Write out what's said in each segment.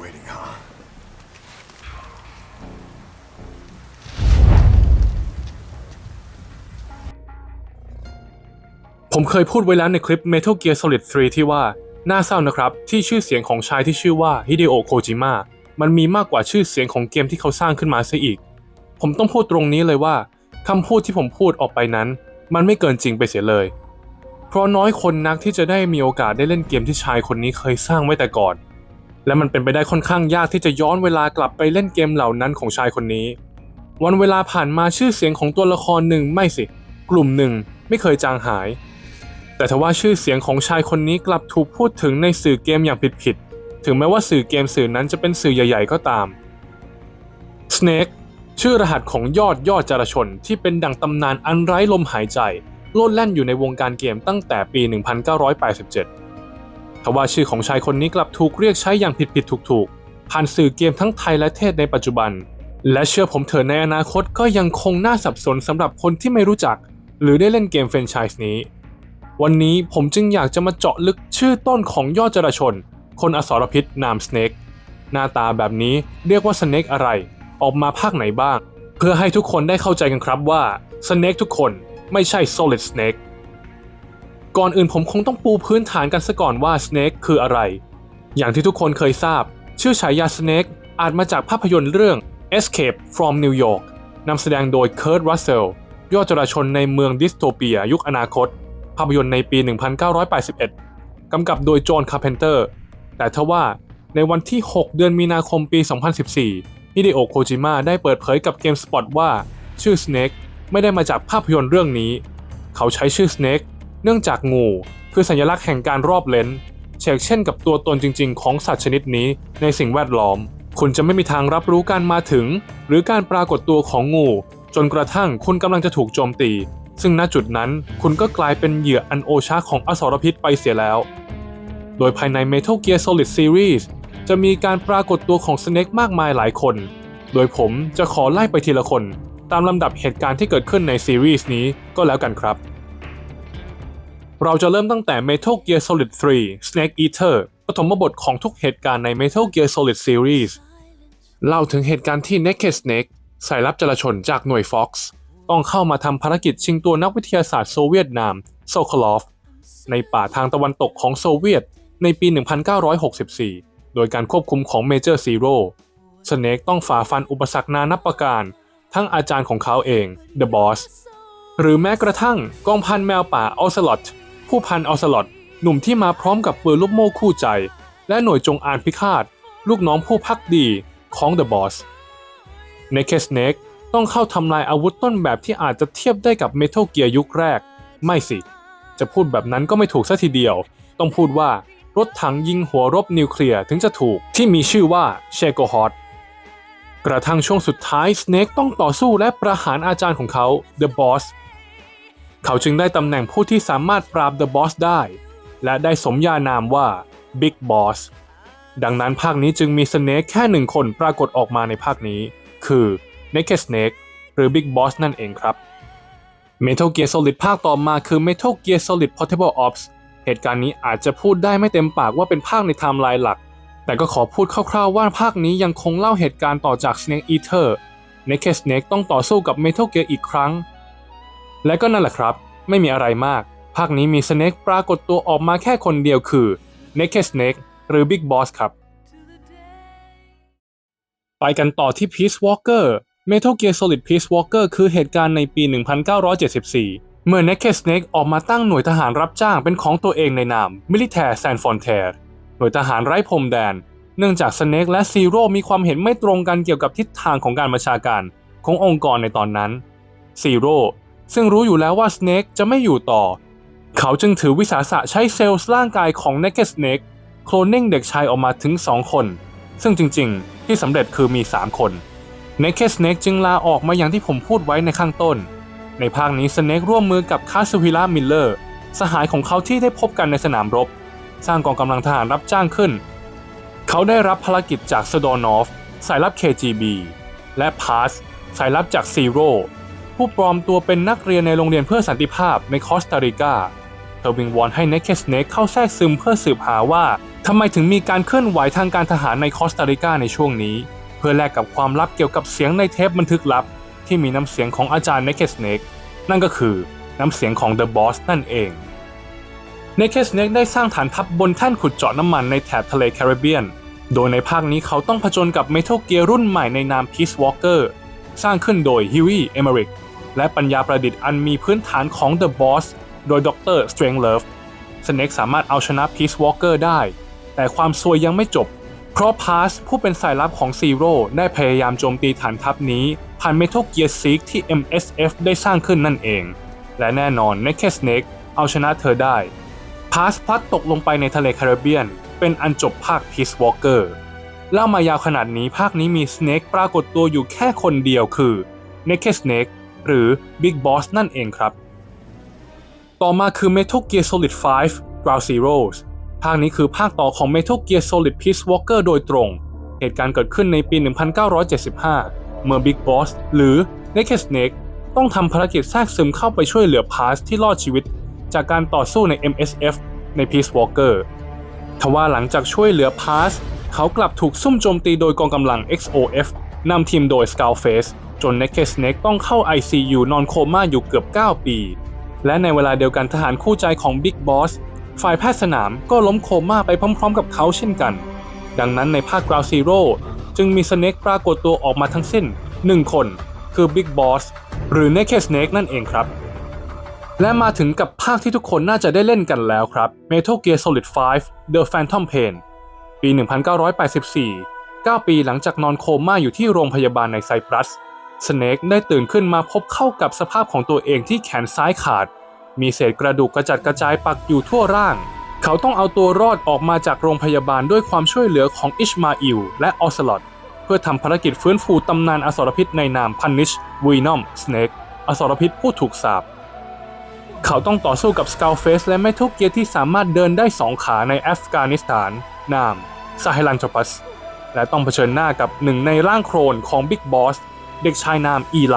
waiting, huh? ผมเคยพูดไว้แล้วในคลิป Metal Gear Solid 3 ที่ว่า น่าเศร้านะครับที่ชื่อเสียงของชายที่ชื่อว่าฮิเดโอะโคจิมะมันมีมากกว่าชื่อเสียงของเกมที่เขาสร้างขึ้นมาซะอีก ผมต้องพูดตรงนี้เลยว่าคำพูดที่ผมพูดออกไปนั้น มันไม่เกินจริงไปเสียเลย เพราะน้อยคนนักที่จะได้มีโอกาสได้เล่นเกมที่ชายคนนี้เคยสร้างไว้แต่ก่อน และมันเป็นไปได้ค่อนข้างยากที่จะย้อนเวลากลับไปเล่นเกมเหล่านั้นของชายคนนี้ วันเวลาผ่านมาชื่อเสียงของตัวละครหนึ่งไม่สิ กลุ่มหนึ่งไม่เคยจางหาย แต่ทว่าชื่อเสียงของชายคนนี้กลับถูกพูดถึงในสื่อเกมอย่างผิดๆถึงแม้ว่าสื่อเกมสื่อนั้นจะเป็นสื่อใหญ่ ๆ ก็ตาม Snake ชื่อรหัสของยอดยอดจารชนที่เป็นดั่งตำนานอันไร้ลมหายใจ โลดแล่นอยู่ในวงการเกมตั้งแต่ปี 1987 ทว่าชื่อของชายคนนี้กลับถูกเรียกใช้อย่างผิดๆถูกๆ ผ่านสื่อเกมทั้งไทยและเทศในปัจจุบัน และเชื่อผมเถอะในอนาคตก็ยังคงน่าสับสนสำหรับคนที่ไม่รู้จัก หรือได้เล่นเกมแฟรนไชส์นี้ วันนี้ผมจึงอยากจะมาเจาะลึกชื่อต้นของยอดจราชน คนอสรพิษนามสเนกหน้าตาแบบนี้เรียกว่าสเนกอะไร ออกมาภาคไหนบ้าง เพื่อให้ทุกคนได้เข้าใจกันครับว่าสเนกทุกคนไม่ใช่ Solid Snake ก่อนอื่นผมคงต้องปูพื้นฐานกันซะก่อนว่า Snake คืออะไร อย่างที่ทุกคนเคยทราบ ชื่อฉายา Snake อาจมาจากภาพยนตร์เรื่อง Escape from New York นำแสดงโดยเคิร์ r รัสเซลยอดจราชนในเมืองดิสโทเปียยุคอนาคต ภาพยนตร์ในปี 1981 กำกับโดยโจนคาร์เพนเตอร์ แต่ทว่าในวันที่ 6 เดือนมีนาคมปี 2014ฮิเดโอะโคจิมะได้เปิดเผยกับ GameSpot ว่า ชื่อ Snake ไม่ได้มาจากภาพยนตร์เรื่องนี้ เขาใช้ชื่อ Snake เนื่องจากงูคือสัญลักษณ์แห่งการรอบเลนเชกเช่นกับตัวตนจริง ๆ ของสัตว์ชนิดนี้ในสิ่งแวดล้อม คุณจะไม่มีทางรับรู้การมาถึง หรือการปรากฏตัวของงู จนกระทั่งคุณกำลังจะถูกโจมตี ซึ่งณจุดนั้นคุณก็กลายเป็นเหยื่ออันโอชาของอสรพิษไปเสียแล้ว โดยภายใน Metal Gear Solid Series จะมีการปรากฏตัวของ Snake มากมายหลายคน โดยผมจะขอไล่ไปทีละคน ตามลำดับเหตุการณ์ที่เกิดขึ้นในซีรีส์นี้ก็แล้วกันครับ เราจะเริ่มตั้งแต่ Metal Gear Solid 3 Snake Eater ปฐมบทของทุกเหตุการณ์ใน Metal Gear Solid Series เล่าถึงเหตุการณ์ที่ Naked Snake สายลับจราชนจากหน่วย Fox ต้องเข้ามาทำภารกิจชิงตัวนักวิทยาศาสตร์โซเวียตนามโซคลอฟในป่าทางตะวันตกของโซเวียตในปี 1964 โดยการควบคุมของเมเจอร์ซีโร่สเนกต้องฝ่าฟันอุปสรรคนานับประการ ทั้งอาจารย์ของเขาเอง The Boss หรือแม้กระทั่งกองพันแมวป่าออสลอต ผู้พันออสลอตหนุ่มที่มาพร้อมกับปืนลูกโม่คู่ใจ และหน่วยจงอางพิฆาต ลูกน้องผู้พักดีของ The Boss ในเคสเนกต้องเข้าทำลายอาวุธต้นแบบที่อาจจะเทียบได้กับเมทัลเกียร์ยุคแรก ไม่สิ จะพูดแบบนั้นก็ไม่ถูกซะทีเดียว ต้องพูดว่ารถถังยิงหัวรบนิวเคลียร์ถึงจะถูกที่มีชื่อว่าเชโกฮอตกระทั่งช่วงสุดท้ายสเนกต้องต่อสู้และประหารอาจารย์ของเขา The Boss เขาจึงได้ตำแหน่งผู้ที่สามารถปราบ The Boss ได้ และได้สมญานามว่า Big Boss ดังนั้นภาคนี้จึงมีสเนกแค่หนึ่งคนปรากฏออกมาในภาคนี้ คือ Naked Snake หรือ Big Boss นั่นเองครับ Metal Gear Solid ภาคต่อมาคือ Metal Gear Solid Portable Ops เหตุการณ์นี้อาจจะพูดได้ไม่เต็มปากว่าเป็นภาคในไทม์ไลน์หลัก แต่ก็ขอพูดคร่าวๆว่าภาคนี้ยังคงเล่าเหตุการณ์ต่อจาก Snake Eater Naked Snake ต้องต่อสู้กับ Metal Gear อีกครั้ง และก็นั่นแหละครับ ไม่มีอะไรมาก ภาคนี้มี Snake ปรากฏตัวออกมาแค่คนเดียวคือ Naked Snake หรือ Big Boss ครับ ไปกันต่อที่ Peace Walker Metal Gear Solid Peace Walker คือเหตุการณ์ในปี 1974 เมื่อ Naked Snake ออกมาตั้งหน่วยทหารรับจ้างเป็นของตัวเองในนาม Militaire San Frontier หน่วยทหารไร้พรมแดน เนื่องจาก Snake และ Zero มีความเห็นไม่ตรงกันเกี่ยวกับทิศทางของการบัญชาการ ขององค์กรในตอนนั้น Zero ซึ่งรู้อยู่แล้วว่า Snake จะไม่อยู่ต่อ เขาจึงถือวิสาสะใช้เซลล์ร่างกายของ Naked Snake โคลนนิ่งเด็กชายออกมาถึง 2 คน ซึ่งจริงๆ ที่สำเร็จคือมี 3 คน Naked Snake จึงลาออกมาอย่างที่ผมพูดไว้ในข้างต้น ในภาคนี้ Snake ร่วมมือกับคาสวิลามิลเลอร์สหายของเขาที่ได้พบกันในสนามรบ สร้างกองกำลังทหารรับจ้างขึ้น เขาได้รับภารกิจจากสโดนอฟสายลับ KGB และพาสสายลับจากซีโร่ ผู้ปลอมตัวเป็นนักเรียนในโรงเรียนเพื่อสันติภาพในคอสตาริกา เธอวิงวอนให้ Naked Snake เข้าแทรกซึมเพื่อสืบหาว่าทำไมถึงมีการเคลื่อนไหวทางการทหารในคอสตาริกาในช่วงนี้ เพื่อแลกกับความลับเกี่ยวกับเสียงในเทปบันทึกลับ ที่มีน้ำเสียงของอาจารย์ Naked Snake นั่นก็คือน้ำเสียงของ The Boss นั่นเอง Naked Snake ได้สร้างฐานทัพบบนแท่นขุดเจาะน้ำมันในแถบทะเลแคริบเบียน โดยในภาคนี้เขาต้องผจญกับ Metal Gear รุ่นใหม่ในนาม Peace Walker สร้างขึ้นโดย Huey Emmerich และปัญญาประดิษฐ์อันมีพื้นฐานของ The Boss โดยดร Strangelove Snake สามารถเอาชนะ Peace Walker ได้ แต่ความซวยยังไม่จบ เพราะพาสผู้เป็นสายลับของ Zero ได้พยายามโจมตีฐานทัพนี้ ผ่าน Metal Gear Seek ที่ MSF ได้สร้างขึ้นนั่นเอง และแน่นอน Naked Snake เอาชนะเธอได้พาสพลัดตกลงไปในทะเลแคริบเบียน เป็นอันจบภาค Peace Walker เล่ามายาวขนาดนี้ภาคนี้มี Snake ปรากฏตัวอยู่แค่คนเดียวคือ Naked Snake หรือ Big Boss นั่นเองครับ ต่อมาคือ Metal Gear Solid 5 Ground Zeroes ภาคนี้คือภาคต่อของ Metal Gear Solid Peace Walker โดยตรง เหตุการณ์เกิดขึ้นในปี 1975 เมื่อ Big Boss หรือ Naked Snake ต้องทำภารกิจแทรกซึมเข้าไปช่วยเหลือพาสที่รอดชีวิต จากการต่อสู้ใน MSF ใน Peace Walker ทว่าหลังจากช่วยเหลือพาสเขากลับถูกซุ่มโจมตีโดยกองกำลัง XOF นำทีมโดย Skullface จน Naked Snake ต้องเข้า ICU นอนโคม่าอยู่เกือบ 9 ปี และในเวลาเดียวกันทหารคู่ใจของ Big Boss ฝ่ายแพทย์สนามก็ล้มโคม่าไปพร้อมๆ กับเขาเช่นกัน ดังนั้นในภาค Ground Zero จึงมี Snake ปรากฏตัวออกมาทั้งสิ้น 1 คนคือ Big Boss หรือ Naked Snake นั่นเองครับ และมาถึงกับภาคที่ทุกคนน่าจะได้เล่นกันแล้วครับ Metal Gear Solid 5 The Phantom Pain ปี 1984 9 ปีหลังจากนอนโคม่าอยู่ที่โรงพยาบาลในไซปรัส Snake ได้ตื่นขึ้นมาพบเข้ากับสภาพของตัวเองที่แขนซ้ายขาด มีเศษกระดูกกระจัดกระจายปักอยู่ทั่วร่าง เขาต้องเอาตัวรอดออกมาจากโรงพยาบาลด้วยความช่วยเหลือของอิชมาอิลและออสลอตเพื่อทำภารกิจฟื้นฟูตำนานอสรพิษในนาม Punish Venom Snake อสรพิษผู้ถูกสาปเขาต้องต่อสู้กับ Skullface และ Metal Gear ที่สามารถเดินได้สองขาในอัฟกานิสถาน นามซาเฮลัน t ปัส และต้องเผชิญหน้ากับหนึ่งในร่างโครนของ Big Boss เด็กชายนามอีไล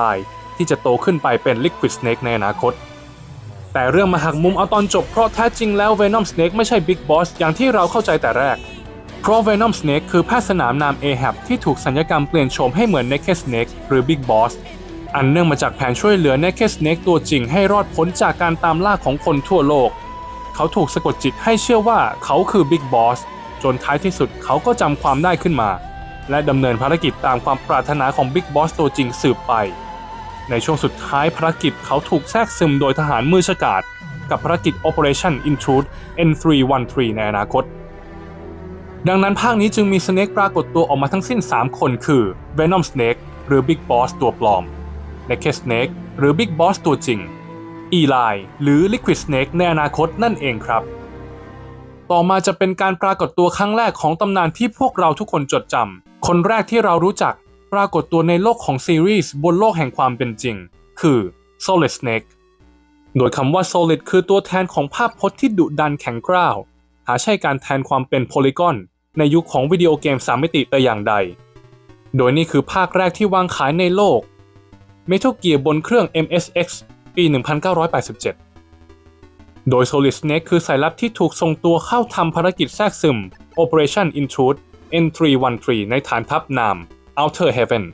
ที่จะโตขึ้นไปเป็น Liquid Snake ในอนาคต แต่เรื่องมาหักมุมเอาตอนจบเพราะแท้จริงแล้ว Venom Snake ไม่ใช่ Big Boss อย่างที่เราเข้าใจแต่แรก เพราะ Venom Snake คือแพทย์สนามนาม Ahab ที่ถูกสัญญกรรมเปลี่ยนโฉมให้เหมือน Naked Snake หรือ Big Boss อันเนื่องมาจากแผนช่วยเหลือ Naked Snake ตัวจริงให้รอดพ้นจากการตามล่าของคนทั่วโลก เขาถูกสะกดจิตให้เชื่อว่าเขาคือ Big Boss จนท้ายที่สุดเขาก็จำความได้ขึ้นมา และดำเนินภารกิจตามความปรารถนาของ Big Boss ตัวจริงสืบไป ในช่วงสุดท้ายภารกิจเขาถูกแทรกซึมโดยทหารมือฉกาจกับภารกิจ Operation Intrude N313 ในอนาคต ดังนั้นภาคนี้จึงมี Snake ปรากฏตัวออกมาทั้งสิ้น 3 คนคือ Venom Snake หรือ Big Boss ตัวปลอม Naked Snake หรือ Big Boss ตัวจริง Eli หรือ Liquid Snake ในอนาคตนั่นเองครับ ต่อมาจะเป็นการปรากฏตัวครั้งแรกของตำนานที่พวกเราทุกคนจดจำ คนแรกที่เรารู้จักปรากฏตัวในโลกของซีรีส์บนโลกแห่งความเป็นจริง คือ Solid Snake โดยคำว่า Solid คือตัวแทนของภาพพจน์ที่ดุดันแข็งกร้าว หาใช่การแทนความเป็นโพลีกอนในยุคของวิดีโอเกมสามมิติแต่อย่างใด โดยนี่คือภาคแรกที่วางขายในโลก Metal Gear บนเครื่อง MSX ปี 1987 โดย Solid Snake คือสายลับที่ถูกส่งตัวเข้าทำภารกิจแทรกซึม Operation Intrude N313 ในฐานทัพนาม Outer Heaven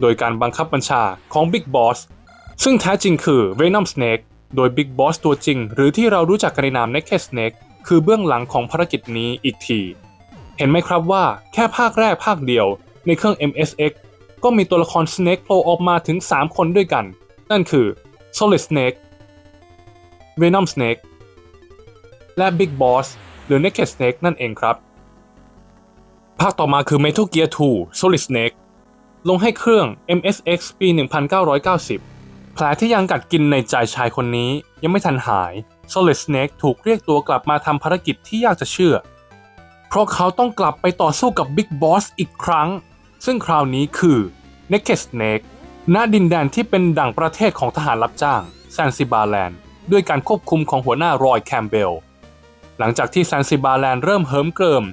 โดยการบังคับบัญชาของ Big Boss ซึ่งแท้จริงคือ Venom Snake โดย Big Boss ตัวจริง หรือที่เรารู้จักกันในนาม Naked Snake คือเบื้องหลังของภารกิจนี้อีกที เห็นไหมครับว่าแค่ภาคแรกภาคเดียว ในเครื่อง MSX ก็มีตัวละคร Snake โผล่ออกมาถึง 3 คนด้วยกัน นั่นคือ Solid Snake Venom Snake และ Big Boss หรือ Naked Snake นั่นเองครับ ภาคต่อมาคือ Metal Gear 2 Solid Snake ลงให้เครื่อง MSX ปี 1990 แผลที่ยังกัดกินในใจชายคนนี้ยังไม่ทันหาย Solid Snake ถูกเรียกตัวกลับมาทำภารกิจที่ยากจะเชื่อ เพราะเขาต้องกลับไปต่อสู้กับ Big Boss อีกครั้ง ซึ่งคราวนี้คือ Naked Snake ณดินแดนที่เป็นดั่งประเทศของทหารรับจ้างแซนซิบาแลนด์ด้วยการควบคุมของหัวหน้ารอยแคมเบล หลังจากที่แซนซิบาแลนด์เริ่มเหิมเกริม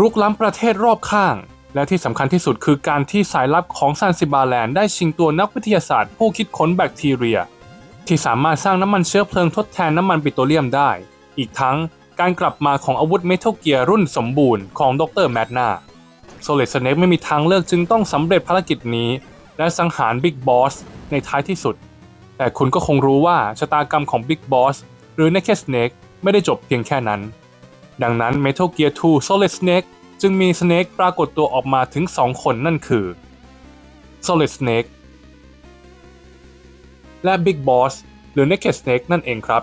รุกล้ำประเทศรอบข้าง และที่สำคัญที่สุดคือการที่สายลับของแซนซิบาแลนด์ได้ชิงตัวนักวิทยาศาสตร์ผู้คิดค้นแบคทีเรีย ที่สามารถสร้างน้ำมันเชื้อเพลิงทดแทนน้ำมันปิโตรเลียมได้ อีกทั้งการกลับมาของอาวุธเมทัลเกียร์รุ่นสมบูรณ์ของดรแมดนา Solid Snake ไม่มีทางเลือกจึงต้องสำเร็จภารกิจนี้ และสังหารบิ๊กบอสในท้ายที่สุด แต่คุณก็คงรู้ว่าชะตากรรมของบิ๊กบอสหรือ Naked Snake ไม่ได้จบเพียงแค่นั้น ดังนั้น Metal Gear 2 Solid Snake จึงมี Snake ปรากฏตัวออกมาถึง 2 คนนั่นคือ Solid Snake และ Big Boss หรือ Naked Snake นั่นเองครับ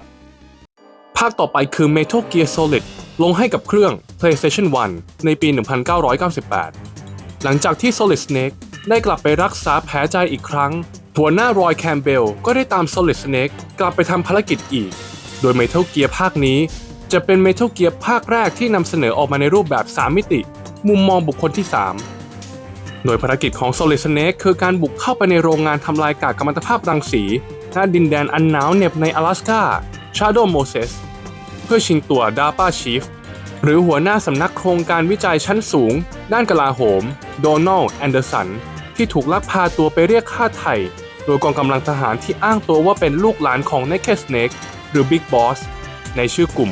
ภาคต่อไปคือ Metal Gear Solid ลงให้กับเครื่อง PlayStation 1 ในปี 1998 หลังจากที่ Solid Snake ได้กลับไปรักษาแผลใจอีกครั้ง หัวหน้ารอยแคมเบลก็ได้ตาม Solid Snake กลับไปทำภารกิจอีก โดย Metal Gear ภาคนี้ จะเป็น Metal Gear ภาคแรกที่นำเสนอออกมาในรูปแบบ 3 มิติ มุมมองบุคคลที่ 3 โดยภารกิจของ Solid Snake คือการบุกเข้าไปในโรงงานทำลายกากกัมมันตภาพรังสีณดินแดนอันหนาวเหน็บใน阿拉สกา Shadow Moses เพื่อชิงตัว DARPA Chief หรือหัวหน้าสำนักโครงการวิจัยชั้นสูง ด้านกลาโหม โดนัลด์แอนเดอร์สัน ที่ถูกลักพาตัวไปเรียกค่าไถ่โดยกองกำลังทหารที่อ้างตัวว่าเป็นลูกหลานของ Naked Snake หรือ Big Boss ในชื่อกลุ่ม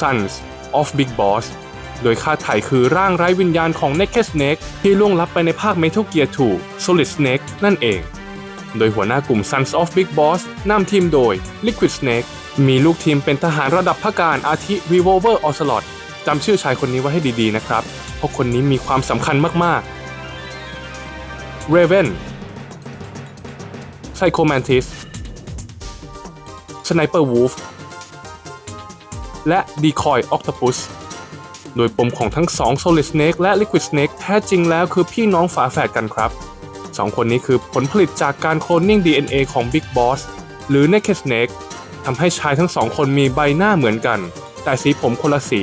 Sons of Big Boss โดยค่าถ่ายคือร่างไร้วิญญาณของ Naked Snake ที่ล่วงลับไปในภาค Metal Gear 2 Solid Snake นั่นเอง โดยหัวหน้ากลุ่ม Sons of Big Boss นำทีมโดย Liquid Snake มีลูกทีมเป็นทหารระดับพการอาทิ Revolver Ocelot จำชื่อชายคนนี้ไว้ให้ดีๆนะครับ เพราะคนนี้มีความสำคัญมากๆ Raven Psycho Mantis Sniper Wolf และ Decoy Octopus โดยปมของทั้งสอง Solid Snake และ Liquid Snake แท้จริงแล้วคือพี่น้องฝาแฝดกันครับสองคนนี้คือผลผลิตจากการโคลนนิ่ง DNA ของ Big Boss หรือ Naked Snake ทำให้ชายทั้งสองคนมีใบหน้าเหมือนกัน แต่สีผมคนละสี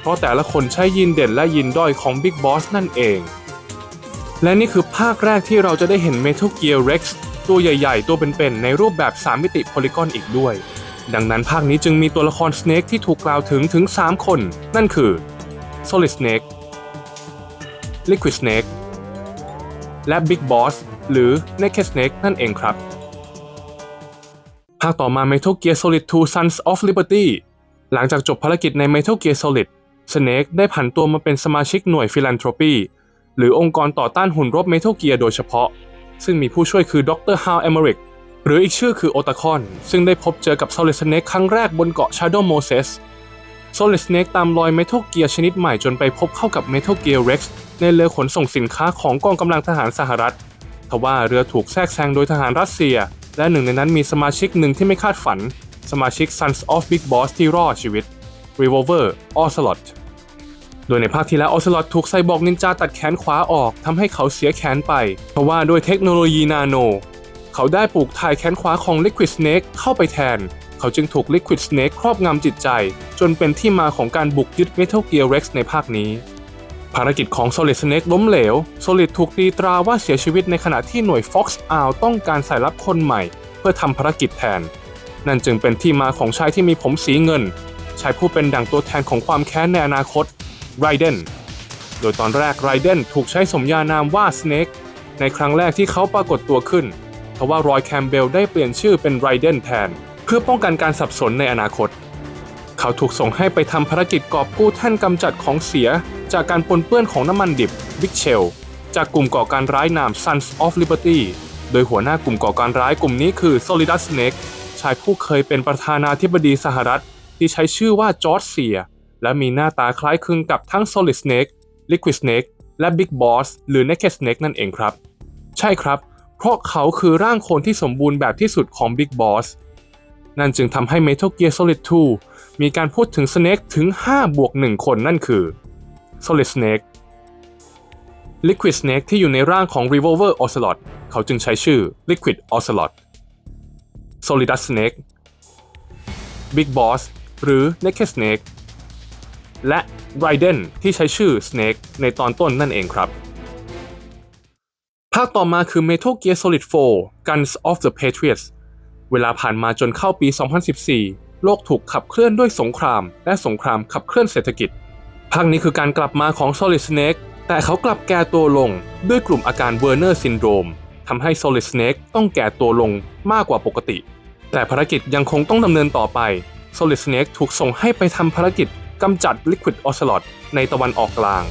เพราะแต่ละคนใช้ยีนเด่นและยีนด้อยของ Big Boss นั่นเอง และนี่คือภาคแรกที่เราจะได้เห็น Metal Gear Rex ตัวใหญ่ ๆ ตัวเป็นๆในรูปแบบ 3 มิติโพลีกอนอีกด้วย ดังนั้นภาคนี้จึงมีตัวละคร Snake ที่ถูกกล่าวถึงถึง 3 คน นั่นคือ Solid Snake Liquid Snake และ Big Boss หรือ Naked Snake นั่นเองครับ ภาคต่อมา Metal Gear Solid 2 Sons of Liberty หลังจากจบภารกิจใน Metal Gear Solid Snake ได้ผันตัวมาเป็นสมาชิกหน่วย Philanthropy หรือองค์กรต่อต้านหุ่นรบ Metal Gear โดยเฉพาะ ซึ่งมีผู้ช่วยคือดร Hal Emmerich หรืออีกชื่อคือ Otacon ซึ่งได้พบเจอกับ Solid Snake ครั้งแรกบนเกาะ Shadow Moses Solid Snake ตามรอย Metal Gear ชนิดใหม่จนไปพบเข้ากับ Metal Gear Rex ในเรือขนส่งสินค้าของกองกำลังทหารสหรัฐทว่าเรือถูกแทรกแซงโดยทหารรัสเซีย และหนึ่งในนั้นมีสมาชิกหนึ่งที่ไม่คาดฝัน สมาชิก Sons of Big Boss ที่รอดชีวิต Revolver Ocelot โดยในภาคที่แล้ว Ocelot ถูกไซบอร์กนินจาตัดแขนขวาออกทำให้เขาเสียแขนไป เพราะว่าด้วยเทคโนโลยีนาโน เขาได้ปลูกถ่ายแขนขวาของ Liquid Snake เข้าไปแทน เขาจึงถูก Liquid Snake ครอบงำจิตใจ จนเป็นที่มาของการบุกยึด Metal Gear Rex ในภาคนี้ ภารกิจของ Solid Snake ล้มเหลว Solid ถูกตีตราว่าเสียชีวิตในขณะที่หน่วย Fox Owl ต้องการสายลับคนใหม่ เพื่อทำภารกิจแทน นั่นจึงเป็นที่มาของชายที่มีผมสีเงินชายผู้เป็นดั่งตัวแทนของความแค้นในอนาคตไรเดนโดยตอนแรกไรเดนถูกใช้สมญานามว่า Snake ในครั้งแรกที่เขาปรากฏตัวขึ้น ทว่ารอยแคมเบลได้เปลี่ยนชื่อเป็นไรเดนแทน เพื่อป้องกันการสับสนในอนาคต เขาถูกส่งให้ไปทำภารกิจกอบกู้แท่นกำจัดของเสีย จากการปนเปื้อนของน้ำมันดิบ Big Shell จากกลุ่มก่อการร้ายนาม Sons of Liberty โดยหัวหน้ากลุ่มก่อการร้ายกลุ่มนี้คือ Solidus Snake ชายผู้เคยเป็นประธานาธิบดีสหรัฐ ที่ใช้ชื่อว่าจอร์จเซีย และมีหน้าตาคล้ายคลึงกับทั้ง Solid Snake Liquid Snake และ Big Boss หรือ Naked Snake นั่นเองครับ ใช่ครับ เพราะเขาคือร่างโคลนที่สมบูรณ์แบบที่สุดของ Big Boss นั่นจึงทำให้ Metal Gear Solid 2 มีการพูดถึง Snake ถึง 5 บวก 1 คนนั่นคือ Solid Snake Liquid Snake ที่อยู่ในร่างของ Revolver Ocelot เขาจึงใช้ชื่อ Liquid Ocelot Solidus Snake Big Boss หรือ Naked Snake และ Raiden ที่ใช้ชื่อ Snake ในตอนต้นนั่นเองครับ ภาคต่อมาคือ Metal Gear Solid 4 Guns of the Patriots เวลาผ่านมาจนเข้าปี 2014 โลกถูกขับเคลื่อนด้วยสงคราม และสงครามขับเคลื่อนเศรษฐกิจ ภาคนี้คือการกลับมาของ Solid Snake แต่เขากลับแก่ตัวลงด้วยกลุ่มอาการเวอร์เนอร์ซินโดรมทำให้ Solid Snake ต้องแก่ตัวลงมากกว่าปกติ แต่ภารกิจยังคงต้องดำเนินต่อไป Solid Snake ถูกส่งให้ไปทำภารกิจกำจัด Liquid Ocelot ในตะวันออกกลาง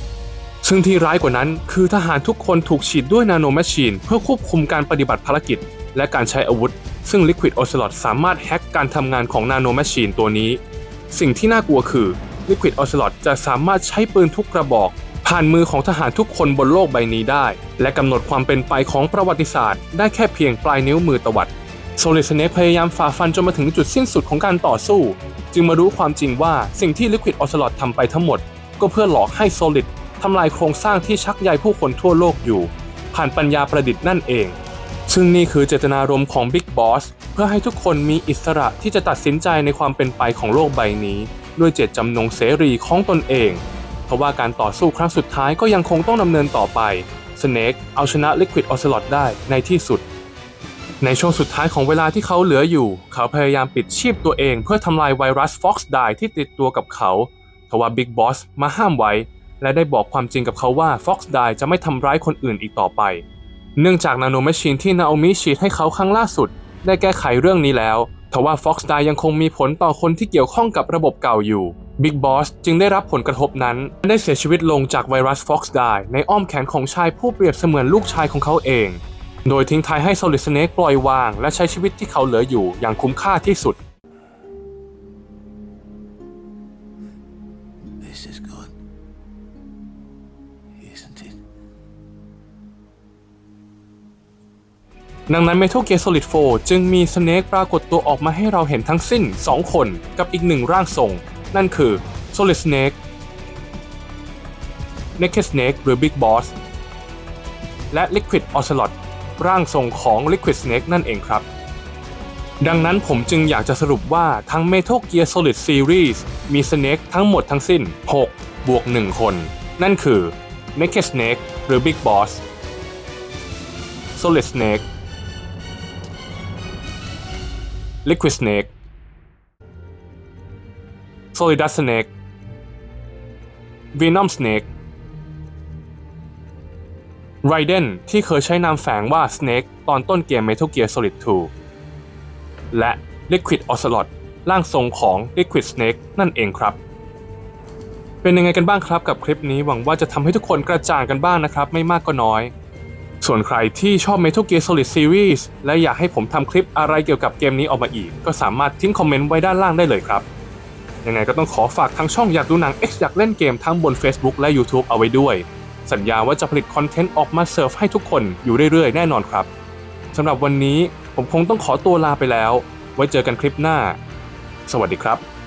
ซึ่งที่ร้ายกว่านั้นคือทหารทุกคนถูกฉีดด้วยนาโนแมชชีนเพื่อควบคุมการปฏิบัติภารกิจ และการใช้อาวุธ ซึ่ง Liquid Ocelot สามารถแฮ็กการทำงานของนาโนแมชชีนตัวนี้ สิ่งที่น่ากลัวคือ Liquid Ocelot จะสามารถใช้ปืนทุกกระบอก ผ่านมือของทหารทุกคนบนโลกใบนี้ได้ และกำหนดความเป็นไปของประวัติศาสตร์ ได้แค่เพียงปลายนิ้วมือตวัดโซลิดสเนกพยายามฝ่าฟันจนมาถึงจุดสิ้นสุดของการต่อสู้ จึงมารู้ความจริงว่าสิ่งที่ Liquid Ocelot ทำไปทั้งหมด ก็เพื่อหลอกให้ Solid ทำลายโครงสร้างที่ชักใยผู้คนทั่วโลกอยู่ ผ่านปัญญาประดิษฐ์นั่นเอง ซึ่งนี่คือเจตนารมณ์ของ Big Boss เพื่อให้ทุกคนมีอิสระที่จะตัดสินใจในความเป็นไปของโลกใบนี้ ด้วยเจตจำนงเสรีของตนเองเพราะว่าการต่อสู้ครั้งสุดท้ายก็ยังคงต้องดำเนินต่อไป Snake เอาชนะ Liquid Ocelot ได้ในที่สุด ในช่วงสุดท้ายของเวลาที่เขาเหลืออยู่ เขาพยายามปิดชีพตัวเองเพื่อทำลายไวรัส Fox Die ที่ติดตัวกับเขาทว่า Big Boss มาห้ามไว้ และได้บอกความจริงกับเขาว่า Fox Die จะไม่ทำร้ายคนอื่นอีกต่อไป เนื่องจากนาโนแมชชีนที่นาโอมิฉีดให้เขาครั้งล่าสุด ได้แก้ไขเรื่องนี้แล้วทว่า Fox Die ยังคงมีผลต่อคนที่เกี่ยวข้องกับระบบเก่าอยู่ Big Boss จึงได้รับผลกระทบนั้น ได้เสียชีวิตลงจากไวรัส Fox Die ในอ้อมแขนของชายผู้เปรียบเสมือนลูกชายของเขาเอง โดยทิ้งท้ายให้ Solid Snake ปล่อยวาง และใช้ชีวิตที่เขาเหลืออยู่อย่างคุ้มค่าที่สุด ดังนั้น Metal Gear Solid 4 จึงมีสเนกปรากฏตัวออกมาให้เราเห็นทั้งสิ้น 2 คนกับอีกหนึ่งร่างทรง นั่นคือ Solid Snake Naked Snake หรือ Big Boss และ Liquid Ocelot ร่างทรงของ Liquid Snake นั่นเองครับ ดังนั้นผมจึงอยากจะสรุปว่าทั้ง Metal Gear Solid Series มีสเน็กทั้งหมดทั้งสิ้น 6 บวก 1 คน นั่นคือ Naked Snake หรือ Big Boss Solid Snake Liquid Snake Solidus Snake Venom Snake Raiden ที่เคยใช้นามแฝงว่า Snake ตอนต้นเกม Metal Gear Solid 2 และ Liquid Ocelot ร่างทรงของ Liquid Snake นั่นเองครับ เป็นยังไงกันบ้างครับกับคลิปนี้หวังว่าจะทำให้ทุกคนกระจ่างกันบ้างนะครับ ไม่มากก็น้อย ส่วนใครที่ชอบ Metal Gear Solid Series และอยากให้ผมทำคลิปอะไรเกี่ยวกับเกมนี้ออกมาอีก ก็สามารถทิ้งคอมเมนต์ไว้ด้านล่างได้เลยครับยังไงก็ต้องขอฝากทางช่องอยากดูหนัง X อยากเล่นเกมทั้งบน Facebook และ YouTube เอาไว้ด้วย สัญญาว่าจะผลิตคอนเทนต์ออกมาเสิร์ฟให้ทุกคนอยู่เรื่อยๆ แน่นอนครับสำหรับวันนี้ผมคงต้องขอตัวลาไปแล้ว ไว้เจอกันคลิปหน้า สวัสดีครับ